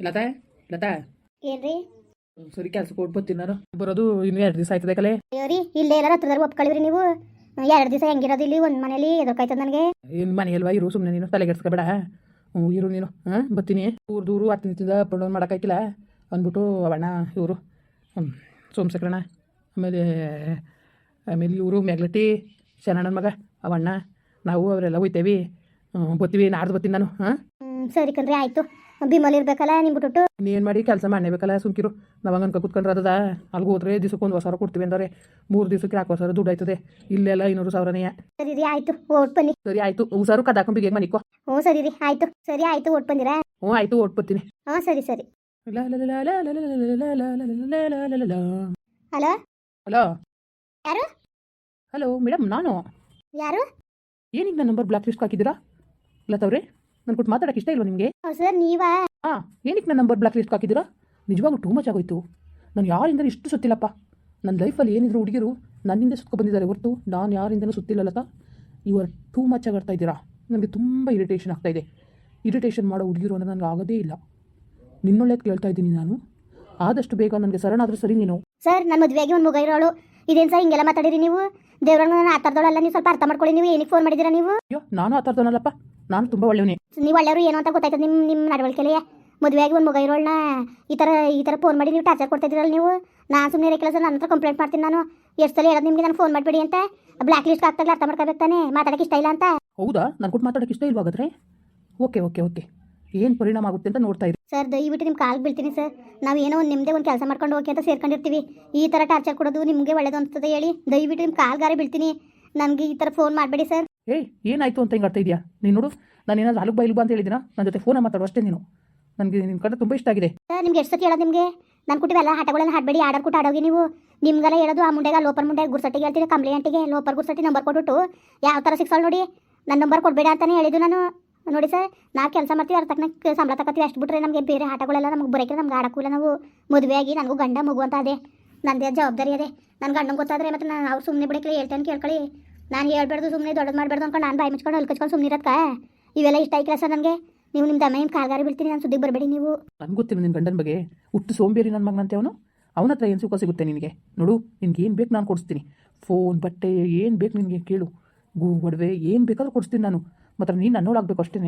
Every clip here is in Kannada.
ಲತಾ ಲತಾ. ಏನ್ರಿ? ಸರಿ ಕೆಲ್ಸಕ್ಕೆ ಹೋಗ್ಬತ್ತೀನಿ ನಾನು. ಬರೋದು ಇನ್ನು ಎರಡು ದಿವಸ ಆಯ್ತದೆ ಕಲೆ. ಅಯ್ಯೋರಿ ಇಲ್ಲೇ ಎಲ್ಲಾರ ಹತ್ರದಾಗ ಒಪ್ಕೊಳ್ಳಿವ್ರಿ ನೀವು. ಎರಡು ದಿವಸ ಹೆಂಗಿರೋದು ಇಲ್ಲಿ ಒಂದು ಮನೇಲಿ ಎದುರ್ಕಾಯ್ತದ ನನಗೆ? ಇನ್ ಮನೆ ಅಲ್ವಾ ಇರು ಸುಮ್ಮನೆ ನೀನು ತಲೆಗೆಡ್ಸ್ಕೊಬೇಡ ಹ್ಞೂ ಇರು ನೀನು. ಹಾಂ ಬರ್ತೀನಿ. ದೂರ ದೂರು ಹತ್ತು ನಿಂತಿಂದ ಅಪ್ ಡೌನ್ ಮಾಡೋಕ್ಕಾಗಿಲ್ಲ ಅಂದ್ಬಿಟ್ಟು ಅವಣ್ಣ ಇವರು. ಸೋಮಶೇಖರಣ್ಣ ಆಮೇಲೆ ಆಮೇಲೆ ಇವರು ಮ್ಯಾಗ್ಲಟ್ಟಿ ಶರಣಣ್ಣನ ಮಗ ಅವಣ್ಣ. ನಾವು ಅವರೆಲ್ಲ ಹೋಯ್ತೇವಿ. ಬತ್ತೀವಿ ಬರ್ತೀವಿ ನಾಡ್ದು ಬರ್ತೀನಿ ನಾನು. ಹಾಂ? ಸರಿ ಕಣ್ರಿ ಆಯ್ತು. ಬಿಮಲ್ ಇರ್ಬೇಕಲ್ಲ ನಿಮ್ ಬಿಟ್ಬಿಟ್ಟು ನೀನ್ ಮಾಡಿ ಕೆಲಸ ಮಾಡಲೇಬೇಕಲ್ಲ ಸುಮ್ಕಿರು ನಾವು ಹಂಗೆ ಅನ್ಕೊ ಕುತ್ಕೊಂಡ್ರೆ ಅದದ ಅಲ್ಲಿಗೆ ಹೋದ್ರೆ ದಿವಸಕ್ಕೆ ಒಂದು ಸಾವಿರ ಕೊಡ್ತೀವಿ ಅಂದರೆ ಮೂರು ದಿವಸಕ್ಕೆ ನಾಲ್ಕು ಸಾವಿರ ದುಡ್ಡು ಆಯ್ತದೆ ಇಲ್ಲೆಲ್ಲ ಇನ್ನೂರು ಸಾವಿರನೇ ಸರಿ ರೀ ಆಯ್ತು ಓಟ್ ಬನ್ನಿ ಸರಿ ಆಯ್ತು ಹುಷಾರು ಕದಾಕೊಂಡು ಬಿಗೆ ಮನಿಕೋ ಹ್ಞೂ ಸರಿ ರೀ ಆಯ್ತು ಸರಿ ಆಯ್ತು ಓಟ್ ಬಂದಿರಾ ಹ್ಞೂ ಆಯ್ತು ಓಟ್ ಬರ್ತೀನಿ ಹಾಂ ಸರಿ ಸರಿ ಹಲೋ ಹಲೋ ಯಾರು? ಹಲೋ ಮೇಡಮ್ ನಾನು ಯಾರು ಏನೀಗ ನನ್ನ ನಂಬರ್ ಬ್ಲಾಕ್ ಲಿಸ್ಟ್ ಹಾಕಿದ್ದೀರಾ ಲತವ್ರೆ ನನ್ನ ಕೊಟ್ಟು ಮಾತಾಡಕ್ಕೆ ಇಷ್ಟ ಇಲ್ವಾ ನಿಮಗೆ? ಸರ್ ನೀವಾ? ಹಾಂ ಏನಕ್ಕೆ ನನ್ನ ನಂಬರ್ ಬ್ಲಾಕ್ ಲಿಸ್ಟ್ ಹಾಕಿದ್ದೀರಾ? ನಿಜವಾಗ್ಲೂ ಟೂ ಮಚ್ ಆಗೋಯ್ತು. ನಾನು ಯಾರಿಂದ ಇಷ್ಟು ಸುತ್ತಿಲ್ಲಪ್ಪ. ನನ್ನ ಲೈಫಲ್ಲಿ ಏನಿದ್ರು ಹುಡುಗಿರು ನನ್ನಿಂದ ಸುತ್ಕೊ ಬಂದಿದ್ದಾರೆ ಹೊರತು ನಾನು ಯಾರಿಂದನೂ ಸುತ್ತಿಲ್ಲ Lata you are too much ಆಗಾಡ್ತಾ ಇದ್ದೀರಾ? ನನಗೆ ತುಂಬ ಇರಿಟೇಷನ್ ಆಗ್ತಾ ಇದೆ. ಇರಿಟೇಷನ್ ಮಾಡೋ ಹುಡುಗಿರು ಅನ್ನೋದು ನನಗೆ ಆಗೋದೇ ಇಲ್ಲ. ನಿನ್ನೊಳ್ಳೆ ಕೇಳ್ತಾ ಇದ್ದೀನಿ ನಾನು. ಆದಷ್ಟು ಬೇಗ ನನಗೆ ಸರಣಾದರೂ ಸರಿ ನೀನು. ಸರ್ ನನ್ನ ಮದುವೆಗೆ ಒಂದು ಮಗ ಇರೋಳು. ಇದೇನು ಸರ್ ಹಿಂಗೆಲ್ಲ ಮಾತಾಡಿರಿ ನೀವು? ದೇವ್ರನ್ನ ನಾನು ಆ ನೀವು ಸ್ವಲ್ಪ ಅರ್ಥ ಮಾಡ್ಕೊಳ್ಳಿ. ನೀವು ಏನಕ್ಕೆ ಫೋನ್ ಮಾಡಿದ್ದೀರಾ ನೀವು? ಅಯ್ಯೋ ನಾನು ಆ ಥರದನಲ್ಲಪ್ಪ ನಾನು ತುಂಬ ಒಳ್ಳೆಯವನೇ. ನೀವು ಒಳ್ಳೆಯವರು ಏನು ಅಂತ ಗೊತ್ತಾಯ್ತದೆ. ನಿಮ್ಮ ನಿಮ್ಮ ನಡವಳಿಕೆಲೆಯೇ ಮದುವೆಯಾಗಿ ಒಂದು ಮಗ ಇರೋಳನ್ನ ಈ ಥರ ಈ ಥರ ಫೋನ್ ಮಾಡಿ ನೀವು ಟಾರ್ಚರ್ ಕೊಡ್ತಾ ಇದ್ದೀರಲ್ಲ ನೀವು? ನಾನು ಸುಮ್ಮನೆ ಇರೋ ಕೆಲಸ ನನ್ನ ಹತ್ರ ಕಂಪ್ಲೇಂಟ್ ಮಾಡ್ತೀನಿ ನಾನು. ಎಷ್ಟು ಸಲ ಹೇಳೋದು ನಿಮಗೆ? ನಾನು ಫೋನ್ ಮಾಡಿಬಿಡಿ ಅಂತ. ಬ್ಲ್ಯಾಕ್ ಲಿಸ್ಟ್ ಆಗ್ತಾಗಲೇ ಅರ್ಥ ಮಾಡ್ಕೋಬೇಕು ತಾನೆ? ಮಾತಾಡೋಕೆ ಇಷ್ಟ ಇಲ್ಲ ಅಂತ? ಹೌದಾ? ನಾನು ಕೊಟ್ಟು ಮಾತಾಡೋಕೆ ಇಷ್ಟ ಇಲ್ವಾಗಾದ್ರೆ ಓಕೆ ಓಕೆ ಓಕೆ. ಏನು ಪರಿಣಾಮ ಆಗುತ್ತೆ ಅಂತ ನೋಡ್ತಾ ಇದ್ದೀವಿ ಸರ್ ದಯವಿಟ್ಟು ನಿಮ್ಮ ಕಾಲ್ ಬೀಳ್ತೀನಿ ಸರ್. ನಾವು ಏನೋ ಒಂದು ನಿಮ್ಮದೇ ಒಂದು ಕೆಲಸ ಮಾಡ್ಕೊಂಡು ಹೋಗಿ ಅಂತ ಸೇರ್ಕೊಂಡಿರ್ತೀವಿ. ಈ ಥರ ಟಾರ್ಚರ್ ಕೊಡೋದು ನಿಮಗೆ ಒಳ್ಳೇದು ಅನ್ಸ್ತದೆ ಹೇಳಿ. ದಯವಿಟ್ಟು ನಿಮ್ಮ ಕಾಲ್ಗಾರೆ ಬೀಳ್ತೀನಿ. ನನಗೆ ಈ ಥರ ಫೋನ್ ಮಾಡಬೇಡಿ ಸರ್. ಏಯ್ ಏನಾಯಿತು ಅಂತ ಹಿಂಗೆ ಅರ್ಥ ಇದೆಯಾ? ನೀನು ನೋಡು. ನಾನು ಏನಾದ್ರು ಅಲುಗ್ ಇಲ್ಬಾ ಅಂತ ಹೇಳಿದಿನ ನನ್ನ ಜೊತೆ ಫೋನ್ ಮಾತಾಡು, ಅಷ್ಟೇ ನೀನು. ನನಗೆ ನಿನ್ನ ಕಡೆ ತುಂಬ ಇಷ್ಟ ಆಗಿದೆ. ನಿಮ್ಗೆ ಎಷ್ಟು ಸತಿ ಹೇಳೋದು ನಿಮಗೆ? ನಾನು ಕೊಟ್ಟಿವೆಲ್ಲ ಆಟಗಳನ್ನ ಹಾಡಬೇಡಿ, ಆಡರ್ ಕೊಟ್ಟು ಆಡೋಗಿ ನೀವು. ನಿಮ್ಗೆಲ್ಲ ಹೇಳೋದು ಆ ಮುಂಡೆಗ, ಲೋಪರ್ ಮುಂಡೆ ಗುರ್ಸಟ್ಟಿಗೆ ಹೇಳ್ತೀನಿ ಕಂಪ್ಲೇಂಟಿಗೆ ಲೋಪರ್ ಗುರ್ಸಟ್ಟಿ ನಂಬರ್ ಕೊಟ್ಬಿಟ್ಟು. ಯಾವ ಥರ ಸಿಕ್ಸಲ್ ನೋಡಿ ನನ್ನ ನಂಬರ್ ಕೊಡಬೇಡ ಅಂತಲೇ ಹೇಳಿದ್ದು ನಾನು. ನೋಡಿ ಸರ್ ನಾವು ಕೆಲಸ ಮಾಡ್ತೀವಿ ಅದ್ರ ತಕ್ಕನ ಸಂಬಳ ತಗೋತೀವಿ, ಅಷ್ಟು ಬಿಟ್ರೆ ನಮಗೆ ಬೇರೆ ಆಟಗಳೆಲ್ಲ ನಮ್ಗೆ ಬರೋಕೆ ನಮ್ಗೆ ಆಡಕ್ಕಿಲ್ಲ ನಾವು. ಮದುವೆ ಆಗಿ ನನಗೂ ಗಂಡ ಮಗು ಅಂತ ಅದೇ. ನಂದೇ ಜವಾಬ್ದಾರಿ ಅದೇ. ನನ್ನ ಗಂಡನ ಗೊತ್ತಾದ್ರೆ ಮತ್ತೆ ನಾನು ಅವ್ರು ಸುಮ್ಮನೆ ಬಿಡಕ್ಕೆ ಹೇಳ್ತೇನೆ ಕೇಳ್ಕೊಳ್ಳಿ. ನಾನು ಹೇಳ್ಬಾರ್ದು ಸುಮ್ಮನೆ ದೊಡ್ಡದು ಮಾಡಬಾರ್ದು ಅಂದ್ಕೊಂಡು ನಾನು ಬಾಯಿ ಮುಚ್ಕೊಂಡು ಹಲ್ಕಚ್ಕೊಂಡು ಸುಮ್ಮನೆ ಇರೋದ್ಕ ಇವೆಲ್ಲ ಇಷ್ಟ ಆಯ್ತು ಸರ್ ನನಗೆ? ನೀವು ನಿಮ್ದು ಅಮ್ಮ ಕಾಲ್ಗಾರಿ ಬೀಳ್ತೀನಿ ನಾನು ಸುದ್ದಿಗೆ ಬರಬೇಡಿ ನೀವು. ನನಗೆ ಗೊತ್ತಿಲ್ಲ ನಿನ್ನ ಗಂಡನ ಬಗ್ಗೆ. ಹುಟ್ಟು ಸೋಂಬೇರಿ ನನ್ನ ಮಗನಂತೆ ಅವನು? ಅವನ ಹತ್ರ ಏನು ಸುಖ ಸಿಗುತ್ತೆ ನಿನಗೆ? ನೋಡು ನಿನ್ಗೆ ಏನು ಬೇಕು ನಾನು ಕೊಡಿಸ್ತೀನಿ. ಫೋನ್ ಬಟ್ಟೆ ಏನು ಬೇಕು ನಿನಗೆ ಕೇಳು. ಗು ಒಡವೆ ಏನು ಬೇಕಾದ್ರೂ ಕೊಡಿಸ್ತೀನಿ ನಾನು. ಮಾತ್ರ ನೀನು ನನ್ನೋಳಾಗಬೇಕು ಅಷ್ಟೇ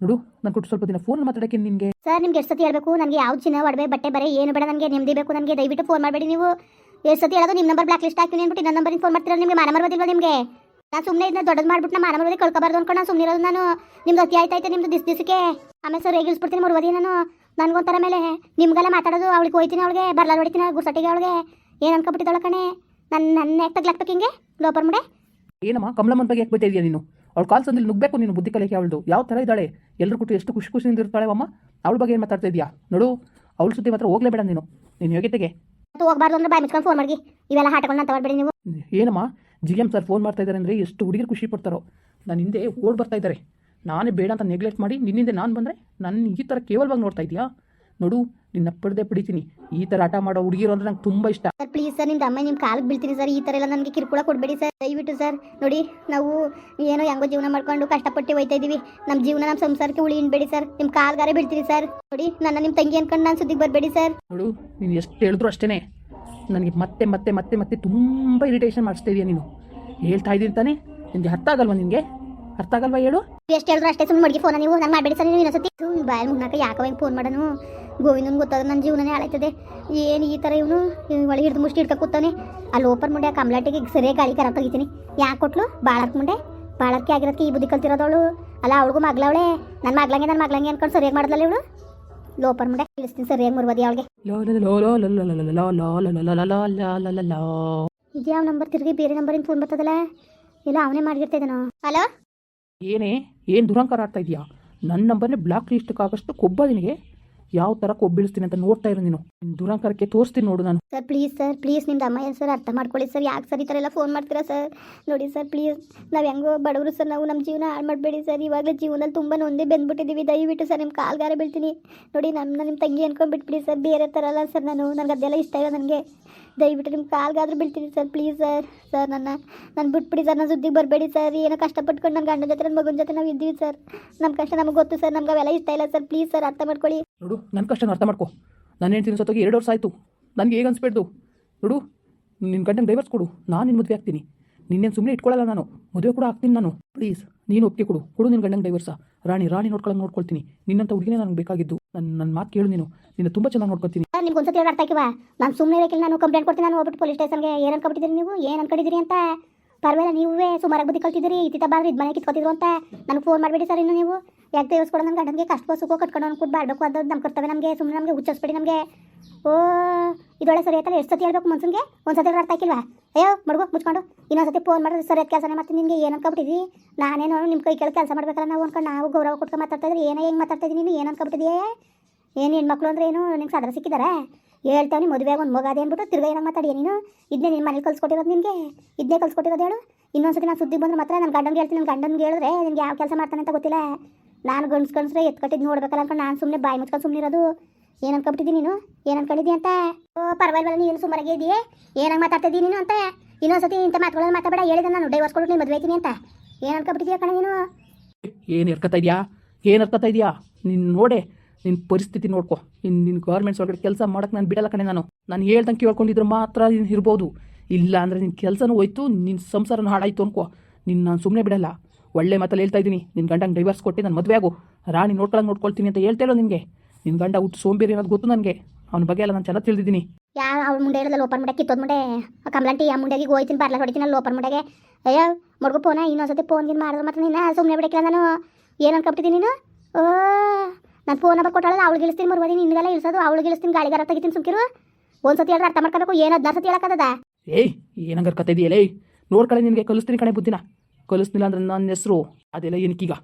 ನೋಡು ನಾನು ಕೊಟ್ಟು ಸ್ವಲ್ಪ ದಿನ ಫೋನ್ ಮಾತಾಡೋಕ್ಕೆ ನಿನಗೆ? ಸರ್ ನಿಮ್ಗೆ ಎಷ್ಟು ಸತಿ ಹೇಳಬೇಕು? ನನಗೆ ಯಾವ ಚಿನ್ನ ಒಡವೆ ಬಟ್ಟೆ ಬರೀ ಏನು ಬೇಡ ನನಗೆ. ನೆಮ್ಮದಿ ಬೇಕು ನನಗೆ. ದಯವಿಟ್ಟು ಫೋನ್ ಮಾಡಬೇಡಿ ನೀವು. ಎಷ್ಟು ಸತಿ ಹೇಳೋದು ನಿಮ್ಮ ನಂಬರ್ ಬ್ಲಾಕ್ ಲಿಸ್ಟ್ ಹಾಕ್ತೀನಿ ಅಂದ್ಬಿಟ್ಟು ನನ್ನ ನಂಬರಿಗೆ ಫೋನ್ ಮಾಡ್ತೀರಾ? ನಿಮಗೆ ಮಾನ ಮರಬೋದಿಲ್ವ ನಿಮಗೆ? ನಾನು ಸುಮ್ಮನೆ ಇದನ್ನ ದೊಡ್ಡದು ಮಾಡ್ಬಿಟ್ಟು ನಮ್ಮ ಮರಬೋದಿ ಕಳ್ಕೊಬಾರ್ದು ಅನ್ಕೊಂಡು ನಾನು ಸುಮ್ಮನೆ ಇರೋದು ನಾನು. ನಿಮ್ದು ಅತಿ ಆಯ್ತಾಯ್ತು ನಿಮ್ದು ದಿಸ್ ದಿಸಕ್ಕೆ. ಆಮೇಲೆ ಸರ್ ಹೇಗಿಸ್ಬಿಡ್ತೀನಿ ಮುರುವದಿ ನಾನು. ನನಗೊಂಥರ ಮೇಲೆ ನಿಮ್ಗೆಲ್ಲ ಮಾತಾಡೋದು ಅವಳಿಗೆ ಹೋಯ್ತೀನಿ ಅವಳಿಗೆ ಬರ್ಲಾಲ್ ಹೊಡಿತೀನಿ ಗುರ್ಸಟ್ಟಿಗೆ ಅವಳಿಗೆ. ಏನು ಅನ್ಕೊಬಿಟ್ಟಿದ್ದಾಳೆ ಕಣೆ? ನನ್ನ ನನ್ನ ಯಾಕೆ ತಗ್ಲಾಕ್ಬೇಕು ಹಿಂಗೆ? ಲೋಪರ್ ಮುಡೆ. ಏನಮ್ಮ ಕಮಲಮ್ಮನ ಬಗ್ಗೆ ಯಾಕೆ ಬೈತಾ ನೀನು? ಅವ್ಳು ಕಾಲ್ ಸಂದಲ್ಲಿ ನುಗ್ಬೇಕು ನೀನು ಬುದ್ಧಿ ಕಲಿಕೆ ಅವಳದು. ಯಾವ ಥರ ಇದ್ದಾಳೆ? ಎಲ್ಲರೂ ಕೊಟ್ಟು ಎಷ್ಟು ಖುಷಿ ಖುಷಿಯಿಂದ ಇರ್ತಾಳೆ ಅಮ್ಮ ಅವಳ ಬಗ್ಗೆ ಏನು ಮಾತಾಡ್ತಾ ಇದೆಯಾ? ನೋಡು ಅವಳ ಸುದ್ದಿ ಮಾತ್ರ ಹೋಗ್ಲೇಬೇಡ ನೀನು. ನೀನು ಯೋಗ್ಯತೆಗೆ. ಹೋಗ್ಬಾರ್ದು ಅಂದ್ರೆ ಬಾಯ್ ಮುಚ್ಕೊಂಡು ಫೋನ್ ಮಾಡಿ ಇವೆಲ್ಲ ಹಾಟಗಳನ್ನ ತಗೊಳ್ಬೇಡಿ ನೀವು. ಏನಮ್ಮ? ಜಿ ಎಂ ಸರ್ ಫೋನ್ ಮಾಡ್ತಾ ಇದ್ದಾರೆ ಅಂದರೆ ಎಷ್ಟು ಹುಡುಗಿರು ಖುಷಿ ಪಡ್ತಾರೋ. ನನ್ನ ಹಿಂದೆ ಓಡ್ ಬರ್ತಾ ಇದ್ದಾರೆ. ನಾನೇ ಬೇಡ ಅಂತ ನೆಗ್ಲೆಕ್ಟ್ ಮಾಡಿ ನಿನ್ನಿಂದ ನಾನು ಬಂದರೆ ನನ್ನ ಈ ಥರ ಕೇವಲವಾಗಿ ನೋಡ್ತಾ ಇದೆಯಾ ನೋಡು ನಿನ್ನ ಪಡೆದೇ ಪಡಿತೀನಿ. ಈ ಥರ ಆಟ ಮಾಡೋ ಹುಡುಗಿರು ಅಂದರೆ ನಂಗೆ ತುಂಬ ಇಷ್ಟ. ಸರ್ ಪ್ಲೀಸ್ ಸರ್ ನಿಮ್ಮ ಅಮ್ಮ ನಿಮ್ಮ ಕಾಲಿಗೆ ಬೀಳ್ತೀನಿ ಸರ್. ಈ ಥರ ಎಲ್ಲ ನನಗೆ ಕಿರುಕುಳ ಕೊಡಬೇಡಿ ಸರ್. ದಯವಿಟ್ಟು ಸರ್ ನೋಡಿ ನಾವು ಏನೋ ಹೆಂಗೋ ಜೀವನ ಮಾಡ್ಕೊಂಡು ಕಷ್ಟಪಟ್ಟು ಹೋಯ್ತಾ ಇದೀವಿ. ನಮ್ಮ ಜೀವನ ನಮ್ಮ ಸಂಸಾರಕ್ಕೆ ಉಳಿ ಇನ್ಬೇಡಿ ಸರ್. ನಿಮ್ಮ ಕಾಲ್ಗಾರೆ ಬೀಳ್ತೀನಿ ಸರ್. ನೋಡಿ ನನ್ನ ನಿಮ್ಮ ತಂಗಿ ಅನ್ಕೊಂಡು ನಾನು ಸುದ್ದಿಗೆ ಬರಬೇಡಿ ಸರ್. ನೋಡು ನೀನು ಎಷ್ಟು ಹೇಳಿದ್ರು ಅಷ್ಟೇ ನನಗೆ ಮತ್ತೆ ಮತ್ತೆ ಮತ್ತೆ ಮತ್ತೆ ತುಂಬ ಇರಿಟೇಷನ್ ಮಾಡಿಸ್ತಾ ನೀನು. ಹೇಳ್ತಾ ಇದ್ದೀನಿ ತಾನೆ. ನಿಮಗೆ ಅರ್ಥ ಆಗಲ್ವಾ ನಿನಗೆ ಅರ್ಥ ಆಗಲ್ವಾ ಹೇಳು? ಎಷ್ಟು ಹೇಳಿದ್ರು ಅಷ್ಟೇ ಸುಮ್ಮನೆ ಮಡಗಿ ಫೋನ ನೀವು? ನಾನು ಮಾಡಬೇಡಿ ಸರ್ ನೀವು ಇನ್ನೊಂದ್ಸತಿ. ಬಾಯ್ ಮುನ್ನಾಕ ಯಾಕವ ಹಿಂಗೆ ಫೋನ್ ಮಾಡೋನು? ಗೋವಿಂದನ್ ಗೊತ್ತಾದ ನನ್ನ ಜೀವನನೇ ಹಾಳಾಯ್ತದೆ. ಏನು ಈ ಥರ ಇವನು? ಒಳಗೆ ಹಿಡಿದು ಮುಷ್ಟಿ ಹಿಡ್ಕೊ ಕೂತಾನೆ. ಅಲ್ಲಿ ಓಪನ್ ಮುಂಡೆ ಕಮಲಾಟಿಗೆ ಸರಿಯಾಗಿ ಗಾಳಿ ಕರ ತೆಗಿತೀನಿ ಯಾಕೆ ಕೊಟ್ಲು? ಬಾಳಕ್ಕೆ ಮುಂಡೆ. ಬಾಳಕ್ಕೆ ಆಗಿರೋದಕ್ಕೆ ಈ ಬುದ್ಧಿ ಕಲ್ತಿರೋದವಳು ಅಲ್ಲ, ಅವಳಿಗೂ ಮಗ್ಲವಳೆ ನನ್ನ ಮಗ್ಲಂಗೆ ನನ್ನ ಮಗ್ಲಂಗೆ ಅನ್ಕೊಂಡು ಸರಿಯಾಗಿ ಮಾಡಿದ್ಲಲ್ಲ ಇವಳು? ಲೋಪರ್ ಮಡೆ ಇಳಿಸ್ತೀನಿ ಸರಿಯಾಗಿ ಮುರ್ಬದಿ ಅವಳಿಗೆ ಇದ್ಯಾವ ನಂಬರ್ ತಿರುಗಿ ಬೇರೆ ನಂಬರಿಂದ ಫೋನ್ ಬರ್ತದಲ್ಲ ಇಲ್ಲ ಅವನೇ ಮಾಡಿರ್ತಿದ್ದಾನೋ ಹಲೋ ಏನೇ ಏನ್ ದುರಂಕಾರ ಆಡ್ತಾ ಇದೆಯಾ ನನ್ನ ನಂಬರ್ನೇ ಬ್ಲಾಕ್ ಲಿಸ್ಟ್ ಆಗಷ್ಟು ಕೊಬ್ಬ ನಿನಗೆ ಯಾವ ಥರ ಕೊಬ್ಬಿಳಿಸ್ತೀನಿ ಅಂತ ನೋಡ್ತಾ ಇರೋ ನೀನು. ನಿನ್ನ ದುರಂಕಾರಕ್ಕೆ ತೋರಿಸ್ತೀನಿ ನೋಡು ನಾನು. ಸರ್ ಪ್ಲೀಸ್ ಸರ್ ಪ್ಲೀಸ್ ನಿಮ್ದು ಅಮ್ಮ ಏನು ಸರ್ ಅರ್ಥ ಮಾಡ್ಕೊಳ್ಳಿ ಸರ್? ಯಾಕೆ ಸರ್ ಈ ಥರ ಎಲ್ಲ ಫೋನ್ ಮಾಡ್ತೀರಾ ಸರ್? ನೋಡಿ ಸರ್ ಪ್ಲೀಸ್ ನಾವು ಹೆಂಗೋ ಬಡವರು ಸರ್ ನಾವು ನಮ್ಮ ಜೀವನ ಹಾಳು ಮಾಡಬೇಡಿ ಸರ್. ಇವಾಗಲೇ ಜೀವನದಲ್ಲಿ ತುಂಬ ನೊಂದೇ ಬೆಂದ್ಬಿಟ್ಟಿದ್ದೀವಿ ದಯವಿಟ್ಟು ಸರ್ ನಿಮ್ಮ ಕಾಲ್ಗಾರ ಬೀಳ್ತೀನಿ. ನೋಡಿ ನನ್ನ ನಿಮ್ಮ ತಂಗಿ ಅನ್ಕೊಂಡ್ಬಿಟ್ಬಿಡಿ ಸರ್. ಬೇರೆ ಥರ ಅಲ್ಲ ಸರ್ ನಾನು. ನನಗೆ ಅದೆಲ್ಲ ಇಷ್ಟ ಇಲ್ಲ ನನಗೆ. ದಯವಿಟ್ಟು ನಿಮ್ಮ ಕಾಲ್ಗಾದ್ರೂ ಬೀಳ್ತೀನಿ ಸರ್ ಪ್ಲೀಸ್ ಸರ್. ಸರ್ ನನ್ನ ನಾನು ಬಿಟ್ಬಿಡಿ ಸರ್. ನನ್ನ ಸುದ್ದಿಗೆ ಬರಬೇಡಿ ಸರ್. ಏನೋ ಕಷ್ಟಪಟ್ಕೊಂಡು ನನ್ನ ಗಂಡನ ಜೊತೆ ನನ್ನ ಮಗನ ಜೊತೆ ನಾವು ಇದ್ದೀವಿ ಸರ್. ನಮ್ಮ ಕಷ್ಟ ನಮಗೆ ಗೊತ್ತು ಸರ್. ನಮ್ಗೆ ಅವೆಲ್ಲ ಇಷ್ಟ ಇಲ್ಲ ಸರ್. ಪ್ಲೀಸ್ ಸರ್ ಅರ್ಥ ಮಾಡ್ಕೊಳ್ಳಿ. ನೋಡು ನನ್ನ ಕಷ್ಟನ ಅರ್ಥ ಮಾಡ್ಕೊ. ನಾನು ಹೇಳ್ತೀನಿ ಸತ್ತೋಗಿ ಎರಡು ವರ್ಷ ಆಯಿತು. ನನಗೆ ಹೇಗೆ ಅನಿಸ್ಬೇಡ್ದು? ನೋಡು ನಿನ್ನ ಗಂಟೆಗೆ ಡೈವರ್ಸ್ ಕೊಡು. ನಾನು ನಿನ್ನ ಮದುವೆ ಆಗ್ತೀನಿ. ನಿನ್ನೇನು ಸುಮ್ಮನೆ ಇಟ್ಕೊಳ್ಳಲ್ಲ ನಾನು. ಮದುವೆ ಕೂಡ ಆಗ್ತೀನಿ ನಾನು. ಪ್ಲೀಸ್ ನೀನು ಒಪ್ಪಿಗೆ ಕೊಡು. ಕೊಡು ನಿನ್ನ ಗಂಡಂಗೆ ಡೈವರ್ಸ ರಾಣಿ ರಾಣಿ ನೋಡ್ಕೊಳ್ಳೋಂಗೆ ನೋಡ್ಕೊಳ್ತೀನಿ. ನಿನ್ನಂಥ ಹುಡುಗಿನೇ ನನಗೆ ಬೇಕಾಗಿದ್ದು. ನನ್ನ ನನ್ನ ಮಾತು ಕೇಳು ನೀನು. ನಿನ್ನ ತುಂಬ ಚೆನ್ನಾಗಿ ನೋಡ್ಕೊತೀನಿ. ನಿಮ್ಗೆ ಒಂದ್ಸತಿ ಹೇಳಿ ಅರ್ಥ ಆಕಿವ ನಾನು ಸುಮ್ಮನೆ ಬೇಕಿಲ್ಲ ನಾನು ಕಂಪ್ಲೇಂಟ್ ಕೊಡ್ತೀನಿ. ನಾನು ಹೋಗ್ಬಿಟ್ಟು ಪೊಲೀಸ್ ಸ್ಟೇಷನ್ಗೆ ಏನು ಅನ್ಕೊಬಿಟ್ಟಿದ್ದೀರಿ ನೀವು? ಏನು ಅನ್ಕೊಂಡಿದ್ದೀರಿ ಅಂತ? ಪರವಾಗಿಲ್ಲ, ನೀವೇ ಸುಮಾರಾಗಿ ಬುದ್ಧಿ ಕಲ್ತಿದ್ದೀರಿ. ಇತ್ತಿತ್ತ ಬಾದ್ರೆ ಇದು ಮನೆ ಕಿತ್ಕೊತಿದ್ರು ಅಂತ. ನನಗೆ ಫೋನ್ ಮಾಡಿಬಿಡಿ ಸರ್ ಇನ್ನು ನೀವು. ಯಾಕೆ ದೇವಸ್ಕೊಡೋ ನನ್ನ ಗಂಡನಿಗೆ ಕಷ್ಟ ಸುಖ ಕಟ್ಕೊಂಡು ಅನ್ಕೊಟ್ಟು ಬಾಡಬೇಕು ಅದು ನಮ್ಮ ಕರ್ತವ್ಯ ನಮಗೆ ಸುಮ್ಮನೆ ನಮಗೆ ಹುಚ್ಚಿಸ್ಬೇಡಿ ನಮಗೆ. ಓ ಇದೊಳೆ ಸರಿ ಆಯ್ತಲ್ಲ ಎಷ್ಟು ಸತಿ ಹೇಳ್ಬೇಕು ಮನ್ಸನ್ಗೆ? ಒಂದು ಸತಿ ಅರ್ಥ ಆಕಿಲ್ವಾ ಅಯ್ಯೋ, ಮಡ್ಗು, ಮುಚ್ಕೊಂಡು. ಇನ್ನೊಂದು ಸತಿ ಫೋನ್ ಮಾಡಿದ್ರೆ ಸರಿ ಕೆಲಸನೇ ಮಾಡ್ತೀನಿ ನಿಮಗೆ ಏನು ಅನ್ಕೊಬಿಟ್ಟಿದ್ವಿ ನಾನೇನೋ ನಿಮ್ಮ ಕೈ ಕೆಲಸ ಮಾಡ್ಬೇಕಲ್ಲ ನಾವು ಅನ್ಕೊಂಡು ನಾವು ಗೌರವ ಕೊಟ್ಕೊಂಡು ಮಾತಾಡ್ತಾ ಇದ್ರೆ ಏನೋ ಹೆಂಗೆ ಮಾತಾಡ್ತಾ ಇದ್ದೀನಿ ನೀನು, ಏನು ಅನ್ಕೊಬಿಟ್ಟಿದೆಯೇ ಏನು ಹೆಣ್ಮಕ್ಳು ಅಂದ್ರೆ ಏನು ನಿಂಗೆ ಸದರ ಸಿಕ್ಕಿದಾರೆ? ಹೇಳ್ತಾವೆ ಮದುವೆಗೆ ಒಂದು ಮಗ ಅದೇ ಅಂದ್ಬಿಟ್ಟು ತಿರ್ಗಾ ಏನೋ ಮಾತಾಡಿ ನೀನು? ಇದನ್ನೇ ನಿನ್ನ ಮನೇಲಿ ಕಲ್ಸ್ಕೊಟ್ಟಿರೋದು ನಿನಗೆ? ಇದನ್ನೇ ಕಲ್ಸ್ಕೊಟ್ಟಿರೋದು ಹೇಳು? ಇನ್ನೊಂದ್ಸತಿ ನಾನು ಸುದ್ದಿ ಬಂದ್ರೆ ಮಾತ್ರ ನನ್ನ ಗಂಡನಿಗೆ ಹೇಳ್ತೀನಿ ನನ್ನ ಗಂಡನಿಗೆ ಹೇಳಿದ್ರೆ ನಿನ್ಗೆ ಯಾವ ಕೆಲಸ ಮಾಡ್ತಾನೆ ಅಂತ ಗೊತ್ತಿಲ್ಲ. ನಾನು ಗಂಡ್ಸ್ ಗಂಡ್ಸ್ರೆ ಎತ್ಕಟ್ಟಿದ್ದು ನೋಡ್ಬೇಕಲ್ಲ ಅನ್ಕೊಂಡು ನಾನು ಸುಮ್ಮನೆ ಬಾಯಿ ಮುಚ್ಕೊಂಡು ಸುಮ್ಮನೆ ಇರೋದು. ಏನು ಅನ್ಕೊಬಿಟ್ಟಿದ್ದೀನಿ ನೀನು? ಏನು ಅನ್ಕೊಂಡಿದ್ದಿ ಅಂತ? ಓ, ಪರವಾಗಿಲ್ಲ, ನೀನು ಸುಮಾರಾಗಿ ಇದೆಯೇ ಏನಾಗಿ ಮಾತಾಡ್ತಿದ್ದೀನಿ ನೀನು ಅಂತ? ಇನ್ನೊಂದ್ಸತಿ ಇಂಥ ಮಾತುಗಳನ್ನು ಮಾತಾಡಬೇಡ ಹೇಳಿದೆ ನಾನು ಡೈವರ್ಸ್ ಕೊಟ್ಟು ನೀನು ಮದುವೆ ಅಂತ. ಏನು ಅನ್ಕೊಬಿಟ್ಟಿದ್ಯಾ ಕಣ ನೀನು? ಏನು ಇರ್ಕೊತಾ ಇದೆಯಾ? ಏನು ಎರ್ಕತ್ತಾ ಇದೆಯಾ? ನೀನು ನೋಡೆ ನಿನ್ನ ಪರಿಸ್ಥಿತಿ ನೋಡ್ಕೊ. ಇನ್ನು ನಿನ್ನ ಗೌರ್ಮೆಂಟ್ಸ್ ಒಳಗಡೆ ಕೆಲಸ ಮಾಡೋಕ್ಕೆ ನಾನು ಬಿಡಲ್ಲ ಕಣೆ ನಾನು. ನಾನು ಹೇಳ್ದಂಗೆ ಕೇಳ್ಕೊಂಡಿದ್ರೆ ಮಾತ್ರ ಇರ್ಬೋದು. ಇಲ್ಲ ಅಂದರೆ ನಿನ್ನ ಕೆಲಸನೂ ಹೋಯ್ತು ನಿನ್ನ ಸಂಸಾರನೂ ಹಾಳಾಯ್ತು ಅನ್ಕೋ. ನಿನ್ನ ನಾನು ಸುಮ್ಮನೆ ಬಿಡಲ್ಲ. ಒಳ್ಳೆ ಮಾತಲ್ಲಿ ಹೇಳ್ತಾ ಇದ್ದೀನಿ. ನಿನ್ನ ಗಂಡಂಗೆ ಡೈವರ್ಸ್ ಕೊಟ್ಟು ನಾನು ಮದುವೆ ಆಗು. ರಾಣಿ ನೋಡ್ಕೊಳಂಗೆ ನೋಡ್ಕೊಳ್ತೀನಿ ಅಂತ ಹೇಳ್ತೇಳೋ ನಿನಗೆ. ನಿನ್ನ ಗಂಡ ಹುಟ್ಟು ಸೋಂಬೇರಿ ಅನ್ನೋದು ಗೊತ್ತು ನನಗೆ. ಅವನ ಬಗ್ಗೆ ಎಲ್ಲ ನಾನು ಚೆನ್ನಾಗಿ ತಿಳಿದಿದ್ದೀನಿ. ಯಾವ ಅವ್ಳ ಮುಂಡೆ ಹೇಳಿದ ಲೋಪರ್ ಮುಂಡೆ ಕಿತ್ತೋದ್ ಮುಂಡೆ? ಕಮಲಂಟಿ ಆ ಮುಂಡೆಗೆ ಹೋಯ್ತೀನಿ ಬರ್ಲ ಹೊಡಿತೀನಿ ಅಲ್ಲಿ ಲೋಪರ್ ಮುಂಡೆಗೆ? ಅಯ್ಯೋ ಮಡ್ಗು ಫೋನ ಇನ್ನೊಂದ್ಸತಿ ಫೋನ್ ಗಿನ್ ಮಾಡಿದ್ರೆ ಮತ್ತೆ ನಿನ್ನ ಸುಮ್ಮನೆ ಬಿಡಕ್ಕಿಲ್ಲ ನಾನು. ಏನು ಅನ್ಕೊಬಿಟ್ಟಿದ್ದೀನಿ ನೀನು? ಓ ನಾನು ಫೋನ್ ನಂಬರ್ ಕೊಟ್ಟಾಳಲ್ಲ ಅವಳು ಇಳಿಸ್ತೀನಿ ಮರುವದಿ ನಿನ್ಗೆಲ್ಲ ಇಳಿಸೋದು ಅವಳು ಇಳಿಸ್ತೀನಿ ಗಾಳಿಗಾರ ತೆಗಿತೀನಿ ಸುಮ್ಕಿರು. ಒಂದ್ಸತಿ ಹೇಳಿದ್ರೆ ಅರ್ಥ ಮಾಡ್ಕೋಬೇಕು ಏನು ಹದಿನಾರು ಸತಿ ಹೇಳಕ್ಕದ ಏಯ್ ಏನಂಗಾರ ಕತೆ ಇದೆಯಲ್ಲ ಏಯ್? ನೋಡ್ಕಳೆ ನಿನಗೆ ಕಲಿಸ್ತೀನಿ ಕಣೆ ಬುದ್ಧಿನ. ಕಲಿಸ್ನಿಲ್ಲ ಅಂದ್ರೆ ನನ್ನ ಹೆಸರು, ಅದೆಲ್ಲ ಏನಕ್ಕೀಗ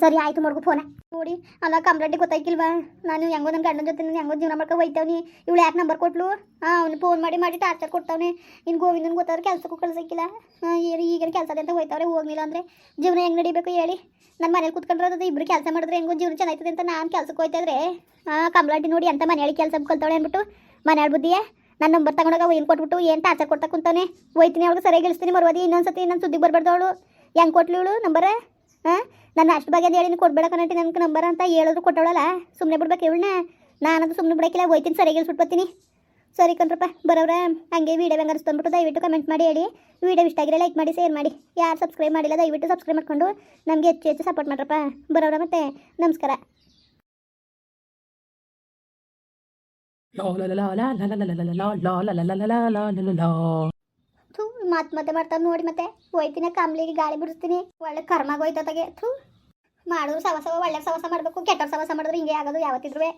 ಸರಿ, ಆಯ್ತು ಮಡ್ಗು ಫೋನ ನೋಡಿ, ಅಲ್ಲ ಕಮ್ಲಂಟಿ ಗೊತ್ತಾಯ್ಕಿಲ್ವಾ? ನಾನು ಹೆಂಗೋ ನನ್ನ ಗಂಡನ ಜೊತೆ ನಾನು ಹೆಂಗೋ ಜೀವನ ಮಾಡ್ಕೊ ಹೋಯ್ತವ್ನಿ. ಇವಳು ಯಾಕೆ ನಂಬರ್ ಕೊಟ್ಲು? ಹಾಂ ಅವ್ನು ಫೋನ್ ಮಾಡಿ ಮಾಡಿ ಟಾರ್ಚರ್ ಕೊಡ್ತಾವನೆ. ಇನ್ನು ಗೋವಿಂದನ ಗೊತ್ತಾದ್ರೆ ಕೆಲಸಕ್ಕೂ ಕಳ್ಸಕ್ಕಿಲ್ಲ. ಏನು ಈಗಿನ ಕೆಲಸದ ಅಂತ ಹೋಯ್ತವ್ರೆ ಹೋಗ್ಲಿಲ್ಲ ಅಂದರೆ. ಜೀವನ ಹೆಂಗೆ ನಡಿಬೇಕು ಹೇಳಿ. ನನ್ನ ಮನೇಲಿ ಕುತ್ಕೊಂಡಿರೋದು ಇಬ್ರು ಕೆಲಸ ಮಾಡಿದ್ರೆ ಹೆಂಗೋ ಜೀವನ ಚೆನ್ನಾಗ್ತದೆ ಅಂತ ನಾನು ಕೆಲಸಕ್ಕೆ ಹೋಯ್ತಾ ಇದ್ರೆ. ಹಾಂ ಕಮ್ಲಾಂಟಿ ನೋಡಿ ಅಂತ ಮನೆಯಲ್ಲಿ ಕೆಲಸ ಕಲ್ತಾವಳೆ ಅಂದ್ಬಿಟ್ಟು. ಮನೆಯಾಳ ಬುದ್ಧಿಯೇ? ನನ್ನ ನಂಬರ್ ತಗೊಂಡಾಗ ಏನು ಕೊಟ್ಬಿಟ್ಟು, ಏನು ಟಾರ್ಚರ್ ಕೊಡ್ತಾ ಕುಂತಾನೆ? ಹೋಯ್ತೀನಿ ಅವಳಿಗೆ ಸರಿಯಾಗಿ ಇಳಿಸ್ತೀನಿ ಇನ್ನೊಂದು ಸತಿ ನನ್ನ ಸುದ್ದಿಗೆ ಬರಬಾರ್ದು ಅವಳು ಹೆಂಗೆ ಕೊಟ್ಲಿ ಇವಳು ನಂಬರ? ಹಾಂ? ನನ್ನ ಅಷ್ಟು ಬಗ್ಗೆ ಅದು ಹೇಳಿ ಕೊಡ್ಬೇಡ ಕನ್ನಟ್ಟಿ ನನಗೆ ನಂಬರ್ ಅಂತ ಹೇಳಿದ್ರು ಕೊಟ್ಟವಳಲ್ಲ? ಸುಮ್ಮನೆ ಬಿಡ್ಬೇಕು ಇವಳನ್ನ? ನಾನಂತೂ ಸುಮ್ಮನೆ ಬಿಡಕ್ಕಿಲ್ಲ, ಹೋಯ್ತೀನಿ ಸರಿಯಾಗಿ ಇಳಿಸ್ಬಿಟ್ಟು ಸರಿ ಕಣ್ರಪ್ಪ ಬರೋರ ಹಂಗೆ ವೀಡಿಯೋ ಹೆಂಗೆ ಅನಿಸ್ತು ದಯವಿಟ್ಟು ಕಮೆಂಟ್ ಮಾಡಿ ಹೇಳಿ. ವೀಡಿಯೋ ಇಷ್ಟ ಆಗಿರೋ ಲೈಕ್ ಮಾಡಿ ಶೇರ್ ಮಾಡಿ. ಯಾರು ಸಬ್ಸ್ಕ್ರೈಬ್ ಮಾಡಿಲ್ಲ, ದಯವಿಟ್ಟು ಸಬ್ಸ್ಕ್ರೈಬ್ ಮಾಡಿಕೊಂಡು ನಮಗೆ ಹೆಚ್ಚು ಹೆಚ್ಚು ಸಪೋರ್ಟ್ ಮಾಡ್ರಪ್ಪ. ಬರೋರ ಮತ್ತೆ, ನಮಸ್ಕಾರ. ಥೂ ಮಾತ್ ಮತ್ತೆ ಮಾಡ್ತಾವ ನೋಡಿ ಮತ್ತೆ ಹೋಯ್ತೀನಿ ಕಾಮ್ಲಿಗೆ ಗಾಳಿ ಬಿಡಿಸ್ತೀನಿ ಒಳ್ಳೆ ಕರ್ಮಾಗ ಹೋಯ್ತತಾಗೆ ಥೂ ಮಾಡಿದ್ರು ಸವಸ ಒಳ್ಳೆ ಸವಸ ಮಾಡಬೇಕು ಕೆಟ್ಟ ಸವಸ ಮಾಡಿದ್ರೆ ಹಿಂಗೆ ಆಗೋದು ಯಾವತ್ತಿದ್ರು